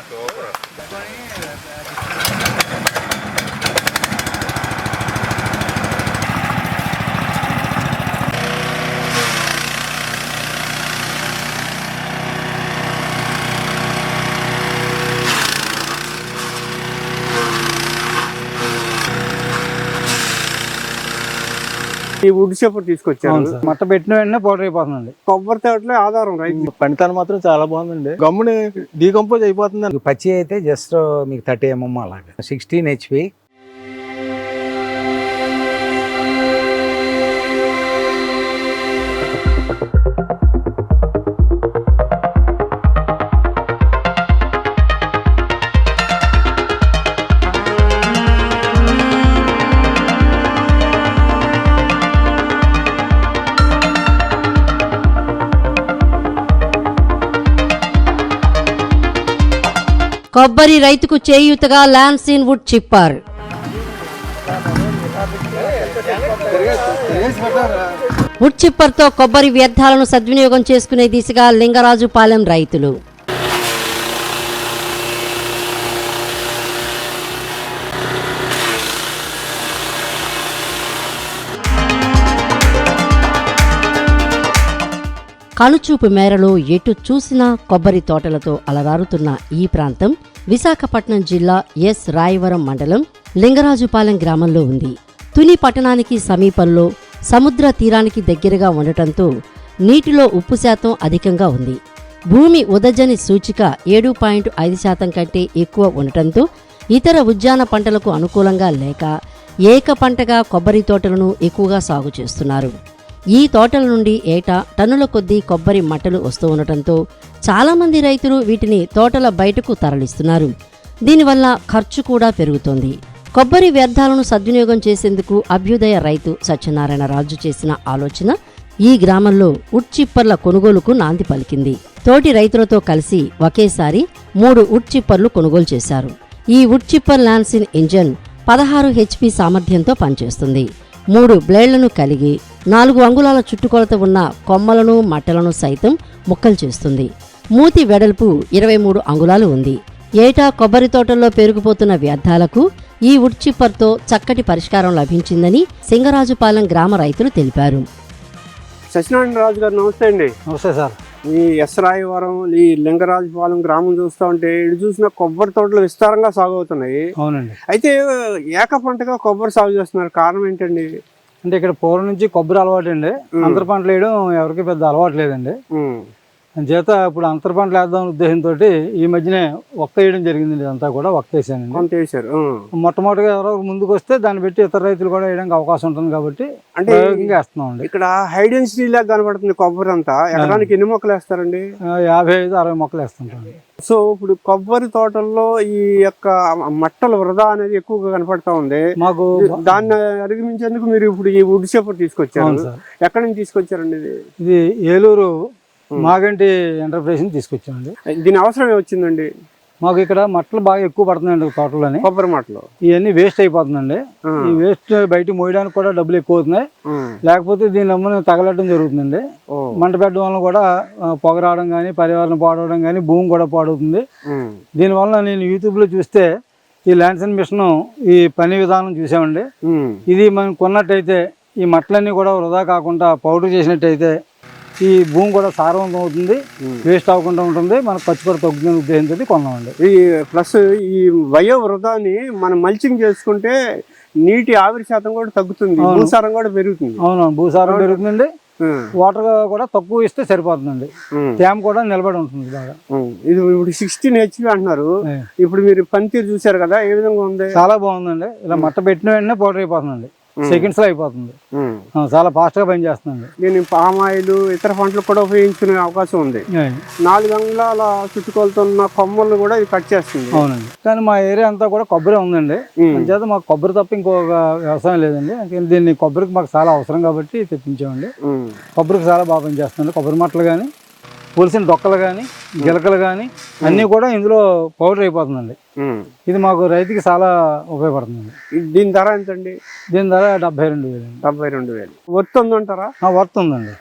Cobra. É ఈ would shepherd తీసుకొచ్చారు. మట్ట పెట్టిన వెంటనే పౌడర్ అయిపోతుందండి. కొబ్బరి తోటలో ఆధారం రైతు పనితనం మాత్రం చాలా బాగుందండి. గమ్ముని డీకంపోజ్ అయిపోతుంది పచ్చి అయితే జస్ట్ మీకు థర్టీ ఎంఎం అలాగా. సిక్స్టీన్ హెచ్పి కొబ్బరి రైతుకు చేయూతగా లాన్సీన్ వుడ్ చిప్పర్. వుడ్ చిప్పర్తో కొబ్బరి వ్యర్థాలను సద్వినియోగం చేసుకునే దిశగా లింగరాజుపాలెం రైతులు. కనుచూపు మేరలో ఎటు చూసినా కొబ్బరి తోటలతో అలరారుతున్న ఈ ప్రాంతం విశాఖపట్నం జిల్లా ఎస్. రాయవరం మండలం లింగరాజుపాలెం గ్రామంలో ఉంది. తుని పట్టణానికి సమీపంలో సముద్ర తీరానికి దగ్గరగా ఉండటంతో నీటిలో ఉప్పు శాతం అధికంగా ఉంది. భూమి ఉదజని సూచిక ఏడు పాయింట్ ఐదు శాతం కంటే ఎక్కువ ఉండటంతో ఇతర ఉద్యాన పంటలకు అనుకూలంగా లేక ఏక పంటగా కొబ్బరి తోటలను ఎక్కువగా సాగు చేస్తున్నారు. ఈ తోటల నుండి ఏటా టన్నుల కొద్దీ కొబ్బరి మట్టలు వస్తూ ఉండటంతో చాలామంది రైతులు వీటిని తోటల బయటకు తరలిస్తున్నారు. దీనివల్ల ఖర్చు కూడా పెరుగుతోంది. కొబ్బరి వ్యర్థాలను సద్వినియోగం చేసేందుకు అభ్యుదయ రైతు సత్యనారాయణ రాజు చేసిన ఆలోచన ఈ గ్రామంలో ఉడ్చిప్పర్ల కొనుగోలుకు నాంది పలికింది. తోటి రైతులతో కలిసి ఒకేసారి మూడు ఉడ్చిప్పర్లు కొనుగోలు చేశారు. ఈ ఉడ్చిప్పర్ లాన్సిన్ ఇంజన్ పదహారు హెచ్పి సామర్థ్యంతో పనిచేస్తుంది. మూడు బ్లేడ్లను కలిగి నాలుగు అంగుళాల చుట్టుకొలత ఉన్న కొమ్మలను మట్టలను సైతం ముక్కలు చేస్తుంది. మూతి వెడల్పు ఇరవై మూడు అంగుళాలు ఉంది. ఏటా కొబ్బరి తోటల్లో పెరిగిపోతున్న వ్యర్థాలకు ఈ వుడ్ చిప్పర్తో చక్కటి పరిష్కారం లభించిందని సింగరాజుపాలెం గ్రామ రైతులు తెలిపారు. సత్యనారాయణ రాజు గారు నమస్తే అండి. నమస్తే సార్. ఈ ఎస్ రాయవరం ఈ లింగరాజుపాలెం గ్రామం చూస్తూ ఉంటే ఇటు చూసిన కొబ్బరి తోటలు విస్తారంగా సాగు అవుతున్నాయి. అవునండి. అయితే ఏక పంటగా కొబ్బరి సాగు చేస్తున్నారు. కారణం ఏంటండి? అంటే ఇక్కడ పూర్వం నుంచి కొబ్బరి అలవాటు అండి. అంతర పంటలు వేయడం ఎవరికి పెద్ద అలవాటు లేదండి. చేత ఇప్పుడు అంతర పంటలు వేద్దాం ఉద్దేశంతో ఈ మధ్యనే ఒక్క వేయడం జరిగింది ఇదంతా కూడా ఒక్క వేసానండి. కొంత వేశారు. మొట్టమొదటిగా ఎవరో ముందుకు వస్తే దాన్ని బట్టి ఇతర రైతులు కూడా వేయడానికి అవకాశం ఉంటుంది కాబట్టి అంటే ఇక్కడ హైడెన్ స్టీ లాగా కనబడుతుంది కొబ్బరి అంతా. ఎకరానికి ఎన్ని మొక్కలు వేస్తారండి? యాభై ఐదు అరవై మొక్కలు వేస్తుంటాం సో ఇప్పుడు కొబ్బరి తోటల్లో ఈ యొక్క మట్టల వృధా అనేది ఎక్కువగా కనపడతా ఉంది. మాకు దాన్ని అధిగమించేందుకు మీరు ఇప్పుడు ఈ వుడ్ షేపర్ తీసుకొచ్చారు. ఎక్కడి నుంచి తీసుకొచ్చారండి ఇది? ఇది ఏలూరు మాగంటి ఎంటర్ప్రైజ్ తీసుకొచ్చామండి. దీని అవసరం ఏమొచ్చిందండి? మాకు ఇక్కడ మట్టలు బాగా ఎక్కువ పడుతున్నాయండి తోటలోని కొబ్బరి మట్టలు. ఇవన్నీ వేస్ట్ అయిపోతుందండి. ఈ వేస్ట్ బయట మోయడానికి కూడా డబ్బులు ఎక్కువ అవుతున్నాయి. లేకపోతే దీని అమ్మని తగలటం జరుగుతుందండి. మంట పెట్టడం వల్ల కూడా పొగ రావడం కానీ పర్యావరణం పాడవడం కానీ భూమి కూడా పాడవుతుంది. దీనివల్ల నేను యూట్యూబ్లో చూస్తే ఈ ల్యాండ్సన్ మిషన్ ఈ పని విధానం చూసామండి. ఇది మనం కొన్నట్టయితే ఈ మట్టలన్నీ కూడా వృధా కాకుండా పౌడర్ చేసినట్టయితే ఈ భూమి కూడా సారవంతం అవుతుంది వేస్ట్ అవ్వకుండా ఉంటుంది మనకు ఖర్చు కూడా తగ్గుతుంది ఉద్దేశంతో కొన్నామండి. ఈ ప్లస్ ఈ వయో వృధాని మనం మల్చింగ్ చేసుకుంటే నీటి ఆవిరి శాతం కూడా తగ్గుతుంది. భూసారం కూడా పెరుగుతుంది. అవును భూసారం పెరుగుతుందండి. వాటర్ కూడా తక్కువ ఇస్తే సరిపోతుందండి. తేమ కూడా నిలబడి ఉంటుంది బాగా. ఇది ఇప్పుడు సిక్స్టీన్ హెచ్పి అంటున్నారు. ఇప్పుడు మీరు పనితీరు చూశారు కదా ఏ విధంగా ఉంది? చాలా బాగుందండి. ఇలా మట్ట పెట్టిన వెంటనే పౌడర్ అయిపోతుందండి. సెకండ్స్లో అయిపోతుంది. చాలా ఫాస్ట్గా పనిచేస్తుందండి దీన్ని పామాయిల్ ఇతర పంటలు కూడా ఉపయోగించుకునే అవకాశం ఉంది. నాలుగు అంగుళాల చుట్టుకొలుతున్న కొమ్మలను కూడా ఇది కట్ చేస్తుంది. అవునండి. కానీ మా ఏరియా అంతా కూడా కొబ్బరి ఉందండి. అంచేత మాకు కొబ్బరి తప్ప ఇంకొక వ్యవసాయం లేదండి. దీన్ని కొబ్బరికి మాకు చాలా అవసరం కాబట్టి తెప్పించామండి. కొబ్బరికి చాలా బాగా పనిచేస్తుంది. కొబ్బరి మట్టలు కానీ పులిసిన డొక్కలు కానీ గిలకలు కానీ అన్నీ కూడా ఇందులో పౌడర్ అయిపోతుందండి. ఇది మాకు రైతుకి చాలా ఉపయోగపడుతుంది. దీని ధర ఎంతండి? దీని ధర డెబ్బై రెండు వేలు డెబ్బై రెండు వేలు. వర్త్ ఉందంటారా? వర్త్ ఉందండి.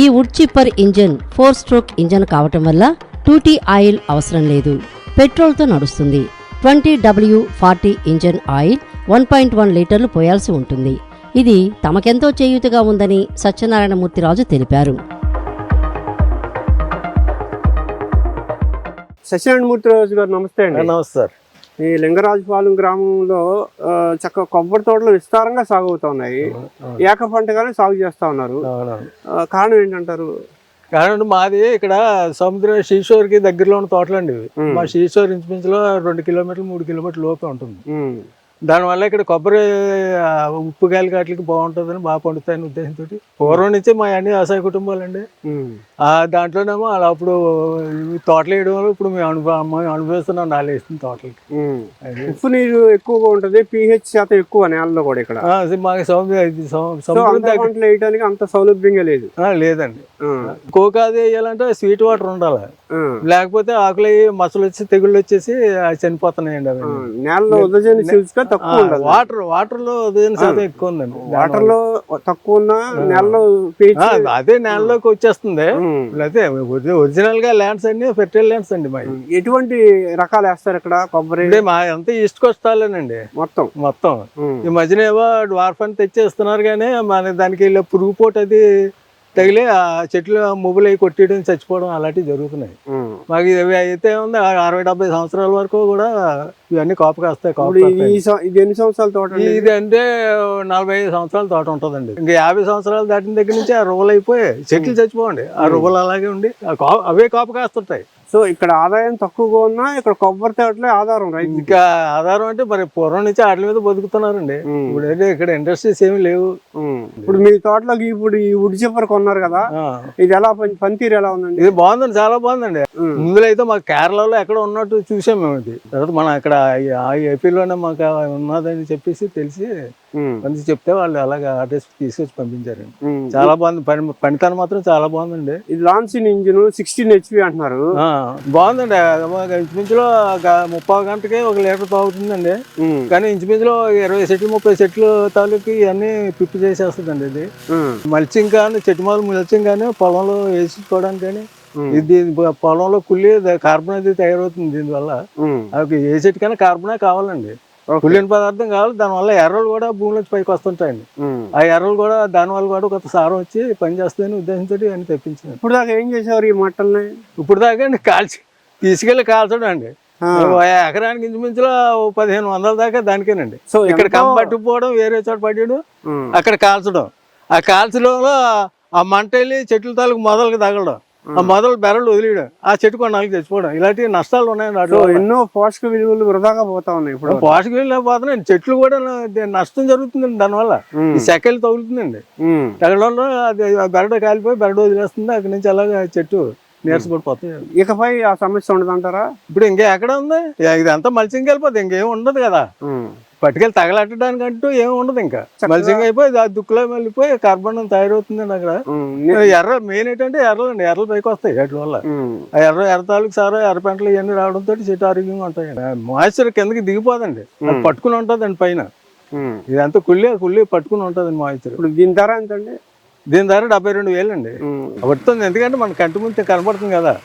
ఈ wood chipper engine four stroke engine కావటం వల్ల టూటీ ఆయిల్ అవసరం లేదు. పెట్రోల్తో నడుస్తుంది. Twenty W forty engine oil one point one లీటర్లు పోయాల్సి ఉంటుంది. ఇది తమకెంతో చేయూతగా ఉందని సత్యనారాయణమూర్తిరాజు తెలిపారు. సత్యనారాయణమూర్తి రాజు గారు నమస్తే అండి. నమస్తే సార్. ఈ లింగరాజుపాలెం గ్రామంలో ఆ, చక్కగా కొబ్బరి తోటలు విస్తారంగా సాగు అవుతున్నాయి ఏక పంటగానే సాగు చేస్తా ఉన్నారు. కారణం ఏంటంటారు? కారణం మాది ఇక్కడ సముద్ర శ్రీశోర్కి దగ్గరలో ఉన్న తోటలు అండి ఇవి. మ్మ్. మా శ్రీశోర్ ఇంచుమించులో రెండు కిలోమీటర్లు మూడు కిలోమీటర్ల లోపే ఉంటుంది. దానివల్ల ఇక్కడ కొబ్బరి ఉప్పు గాలి కాట్లకి బాగుంటుందని బాగా పండుతాయని ఉద్దేశంతో. పూర్వం నుంచి మా అన్ని వ్యవసాయ కుటుంబాలండి. దాంట్లోనేమో అలా అప్పుడు తోటలు వేయడం వల్ల ఇప్పుడు మేము అనుభవం మేము అనుభవిస్తున్నాం నాలుగు వేసిన తోటలకి. ఉప్పు నీరు ఎక్కువగా ఉంటుంది పిహెచ్ శాతం ఎక్కువ నేలలో కూడా ఇక్కడ. మాకు సముద్రం ఇది సము- సో సముద్రం అంత దగ్గర పంటలు వేయడానికి అంత సౌలభ్యంగా లేదు. లేదండి. కోకాది వేయాలంటే స్వీట్ వాటర్ ఉండాలి. లేకపోతే ఆకులు మసలు వచ్చి తెగుళ్ళు వచ్చేసి అవి చనిపోతున్నాయండి అవి నేలలో గా తక్కువ వాటర్ వాటర్లో ఉదయం శాతం ఎక్కువ ఉందండి. వాటర్లో తక్కువ ఉన్న నేలలో అదే నేలలోకి వచ్చేస్తుంది. అయితే ఒరిజినల్గా ల్యాండ్స్ అన్ని ఫెర్టైల్ ల్యాండ్స్ అండి మా ఎటువంటి రకాలు వేస్తారు ఇక్కడ కొబ్బరి? మా అంతా ఈస్ట్ కోస్ట్ తాలేనండి మొత్తం? మొత్తం. ఈ మధ్యన ఏవో డ్వార్ఫ్ అని తెచ్చేస్తున్నారు కానీ మన దానికి పురుగు పోటు అది తగిలి ఆ చెట్లు మువ్వులు అవి కొట్టేయడం చచ్చిపోవడం అలాంటివి జరుగుతున్నాయి. మాకు ఇవి అయితే ఉంది ఆ అరవై డెబ్బై సంవత్సరాల వరకు కూడా ఇవన్నీ కాపు కాస్తాయి కాపు ఇది ఎన్ని సంవత్సరాల తోట? ఇది అంటే నలభై ఐదు సంవత్సరాల తోట ఉంటుందండి. ఇంకా యాభై సంవత్సరాలు దాటిన దగ్గర నుంచి ఆ రువ్వలు అయిపోయి చెట్లు చచ్చిపోండి ఆ రువ్వలు అలాగే ఉండి అవే కాపు కాస్తుంటాయి. సో ఇక్కడ ఆదాయం తక్కువగా ఉన్నా ఇక్కడ కొబ్బరి తోటలే ఆధారం రైతు ఇంకా ఆధారం అంటే మరి పూర్వం నుంచి వాటి మీద బతుకుతున్నారండి. ఇప్పుడు అయితే ఇక్కడ ఇండస్ట్రీస్ ఏమి లేవు. ఇప్పుడు మీ తోటలోకి ఇప్పుడు ఈ ఉడి చిప్పర్ కొన్నారు కదా. ఇది ఎలా పని- పనితీరు ఎలా ఉందండి ఇది బాగుందండి చాలా బాగుందండి. ముందులో అయితే మాకు కేరళలో ఎక్కడ ఉన్నట్టు చూసాం మేము ఇది తర్వాత మనం ఇక్కడ ఏపీలోనే మాకు ఉన్నదని చెప్పేసి తెలిసి మంచి చెప్తే వాళ్ళు అలాగే అడ్రస్ తీసుకొచ్చి పంపించారండి. చాలా బాగుంది పని పనితనం మాత్రం చాలా బాగుందండి ఇది లాన్సిన్ ఇంజిన్ సిక్స్టీన్ హెచ్పి అంటున్నారు బాగుందండి ఇంచుమించులో ఒక ముప్పై గంటకి ఒక లీటర్ తాగుతుందండి. కానీ ఇంచుమించులో ఇరవై సెట్లు ముప్పై సెట్లు తాలూకు ఇవన్నీ పిప్పి చేసేస్తుందండి ఇది. మల్చింగ్ కానీ చెట్టు మొదలు మల్చింగ్ కానీ పొలంలో వేసుకోవడానికి కానీ. ఇది పొలంలో కుళ్ళి కార్బన్ అది తయారవుతుంది దీనివల్ల. అవి ఏ చెట్టుకైనా కార్బనే కావాలండి కుళ్ళిన పదార్థం కావాలి దానివల్ల ఎర్రలు కూడా భూమిలోంచి పైకి వస్తుంటాయండి. ఆ ఎర్రలు కూడా దానివల్ల కూడా కొంత సారం వచ్చి పని చేస్తుందని ఉద్దేశంతో ఇవన్నీ తెప్పించాను ఇప్పుడు దాకా ఏం చేసేవారు ఈ మట్టల్ని ఇప్పుడు దాకా అండి కాల్చి తీసుకెళ్ళి కాల్చడం అండి ఎకరానికి ఇంచుమించులో పదిహేను వందల దాకా దానికేనండి. సో ఇక్కడ కమ్మ పట్టుకుపోవడం వేరే చోట పట్టడం. అక్కడ కాల్చడం. ఆ కాల్చడంలో ఆ మంట వెళ్ళి చెట్ల తాలూకు మొదలకు తగలడం. ఆ మొదలు బెరలు వదిలేయడం ఆ చెట్టు కొన్నాళ్ళకి చచ్చిపోవడం ఇలాంటి నష్టాలు వల్ల. ఎన్నో పోషక విలువలు వృధాగా పోతా ఉన్నాయి ఇప్పుడు. పోషక వెళ్ళిపోతున్నాయి చెట్లు కూడా నష్టం జరుగుతుందండి దానివల్ల. సెకలు తగులుతుందండి. ఉమ్. తగలడంలో అది బెరడు కాలిపోయి బెరడు వదిలేస్తుంది అక్కడి నుంచి అలాగా చెట్టు నీరసపడిపోతుంది ఇకపై ఆ సమస్య ఉండదంటారా? ఇప్పుడు ఇంకా ఎక్కడ ఉంది? ఇదంతా మల్చింగ్ వెళ్ళిపోతుంది ఇంకేం ఉండదు కదా. పట్టుకెళ్ళి తగలట్టడానికంటూ ఏమి ఉండదు ఇంకా. మల్చింగ్ అయిపోయి ఆ దుక్కులో వెళ్ళిపోయి కార్బన్ తయారవుతుందండి అక్కడ ఎర్ర మెయిన్ ఏంటంటే ఎర్రలు అండి ఎర్రలు పైకి వస్తాయి వాటి వల్ల. ఆ ఎర్ర ఎర్ర తాలూకు సారా ఎర్ర పెంటలు ఇవన్నీ రావడంతో చెట్టు ఆరోగ్యంగా ఉంటాయండి మాయిశ్చర్ కిందకి దిగిపోదండి. పట్టుకుని ఉంటుందండి పైన. ఇదంతా కుళ్ళి కుళ్ళి పట్టుకుని ఉంటుందండి మాయిశ్చర్ ఇప్పుడు దీని ధర ఎంతండి? దీని ధర డెబ్బై రెండు వేలు అండి. పడుతుంది ఎందుకంటే మన కంటి ముందు కనబడుతుంది కదా.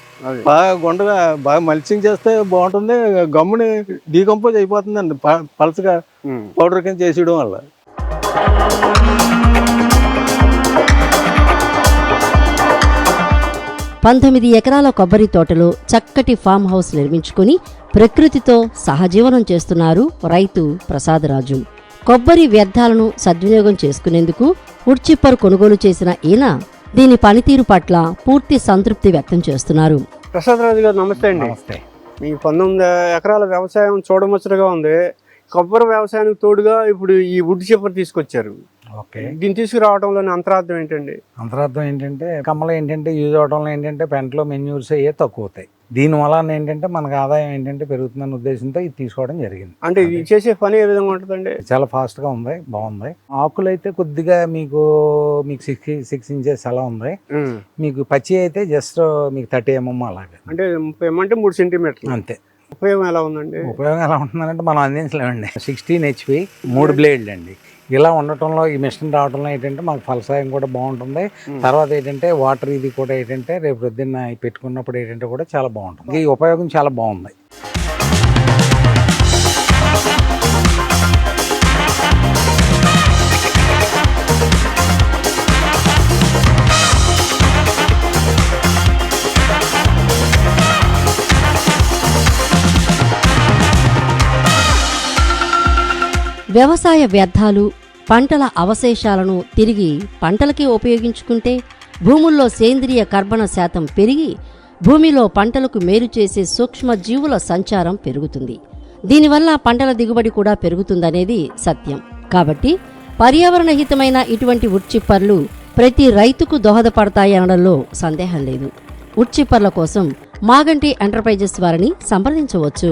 బాగా గుండగా బాగా మల్చింగ్ చేస్తే బాగుంటుంది. గమ్ముని డీకంపోజ్ అయిపోతుందండి. ప- పలచగా ఉమ్. పౌడర్ కింద చేసేయడం వల్ల. పంతొమ్మిది ఎకరాల కొబ్బరి తోటలో చక్కటి ఫామ్ హౌస్ నిర్మించుకుని ప్రకృతితో సహజీవనం చేస్తున్నారు రైతు ప్రసాదరాజు. కొబ్బరి వ్యర్థాలను సద్వినియోగం చేసుకునేందుకు ఉడ్చిప్పర్ కొనుగోలు చేసిన ఈయన దీని పనితీరు పట్ల పూర్తి సంతృప్తి వ్యక్తం చేస్తున్నారు. ప్రసాద్ రాజు గారు నమస్తే అండి. నమస్తే. మీ పంతొమ్మిది ఎకరాల వ్యవసాయం చూడముచ్చటగా ఉంది. కొబ్బరి వ్యవసాయానికి తోడుగా ఇప్పుడు ఈ వుడ్ చిప్పర్ తీసుకొచ్చారు. ఓకే. దీన్ని తీసుకురావడంలోని అంతరార్థం ఏంటండి? అంతరార్థం ఏంటంటే కమ్మలు ఏంటంటే యూజ్ అవడంలో ఏంటంటే పెంటలో మెన్యూర్స్ అయ్యే తక్కువ అవుతాయి. దీని వలన ఏంటంటే మనకు ఆదాయం ఏంటంటే పెరుగుతుందన్న ఉద్దేశంతో ఇది తీసుకోవడం జరిగింది. అంటే ఇది చేసే పని ఏ విధంగా ఉంటుందండి? చాలా ఫాస్ట్గా ఉంది బాగుంది. ఆకులు అయితే కొద్దిగా మీకు మీకు సిక్స్ సిక్స్ ఇంచెస్ అలా ఉంది. మీకు పచ్చి అయితే జస్ట్ మీకు థర్టీ ఎంఎం అలాగే. అంటే ముప్పై అంటే మూడు సెంటీమీటర్లు. అంతే. ఉపయోగం ఎలా ఉందండి? ఉపయోగం ఎలా ఉంటుందంటే మనం అందించలేమండి. సిక్స్టీన్ హెచ్పి మూడు బ్లేడ్లు అండి. ఇలా ఉండటంలో ఈ మిషన్ రావడంలో ఏంటంటే మాకు ఫలసాయం కూడా బాగుంటుంది. తర్వాత ఏంటంటే వాటర్ ఇది కూడా ఏంటంటే రేపు పొద్దున్న పెట్టుకున్నప్పుడు ఏంటంటే కూడా చాలా బాగుంటుంది. ఈ ఉపయోగం చాలా బాగుంది. వ్యవసాయ వ్యర్థాలు పంటల అవశేషాలను తిరిగి పంటలకి ఉపయోగించుకుంటే భూముల్లో సేంద్రియ కర్బన శాతం పెరిగి భూమిలో పంటలకు మేలు చేసే సూక్ష్మ జీవుల సంచారం పెరుగుతుంది. దీనివల్ల పంటల దిగుబడి కూడా పెరుగుతుందనేది సత్యం. కాబట్టి పర్యావరణ హితమైన ఇటువంటి ఉడ్చిప్పర్లు ప్రతి రైతుకు దోహదపడతాయనడంలో సందేహం లేదు. ఉడ్చిప్పర్ల కోసం మాగంటి ఎంటర్ప్రైజెస్ వారిని సంప్రదించవచ్చు.